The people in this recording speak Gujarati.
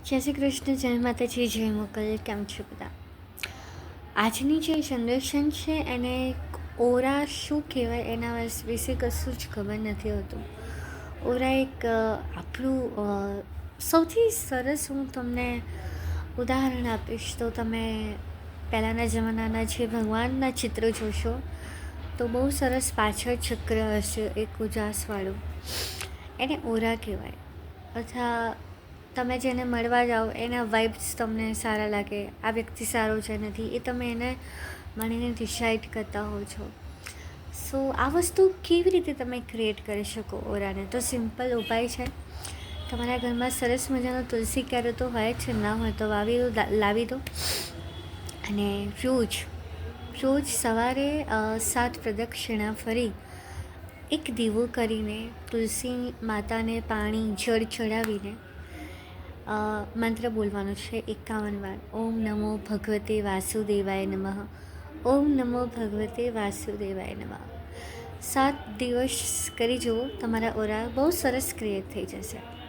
જય શ્રી કૃષ્ણ જય માતાજી જય મોકલ કેમ છો બધા આજની જે જનરેશન છે એને ઓરા શું કહેવાય એના વિશે કશું જ ખબર નથી હોતું ઓરા એક આપણું સૌથી સરસ હું તમને ઉદાહરણ આપીશ તો તમે પહેલાંના જમાનાના જે ભગવાનના ચિત્ર જોશો તો બહુ સરસ પાછળ ચક્ર હશે એક ઉજાસવાળું એને ઓરા કહેવાય અથવા તમે જેને મળવા જાઓ, એના વાઇબ્સ તમને સારા લાગે, આ વ્યક્તિ સારો છે નથી, એ તમે એને મળીને ડિસાઇડ કરતા હો છો. સો આ વસ્તુ કેવી રીતે તમે ક્રિએટ કરી શકો ઓરાને? તો સિમ્પલ ઉપાય છે. તમારા ઘરમાં સરસ મજાનો તુલસી ક્યારે તો હોય છે ના હોય તો વાવી દો લાવી દો. અને રોજ રોજ સવારે સાત પ્રદક્ષિણા ફરી એક દીવો કરીને તુલસી માતાને પાણી જળ ચડાવીને મંત્ર બોલવાનો છે, એકાવન વાર. ઓમ નમો ભગવતે વાસુદેવાય નમઃ. ઓમ નમો ભગવતે વાસુદેવાય નમઃ. સાત દિવસ કરી જુઓ, તમારા ઓરા બહુ સરસ ક્રિએટ થઈ જશે.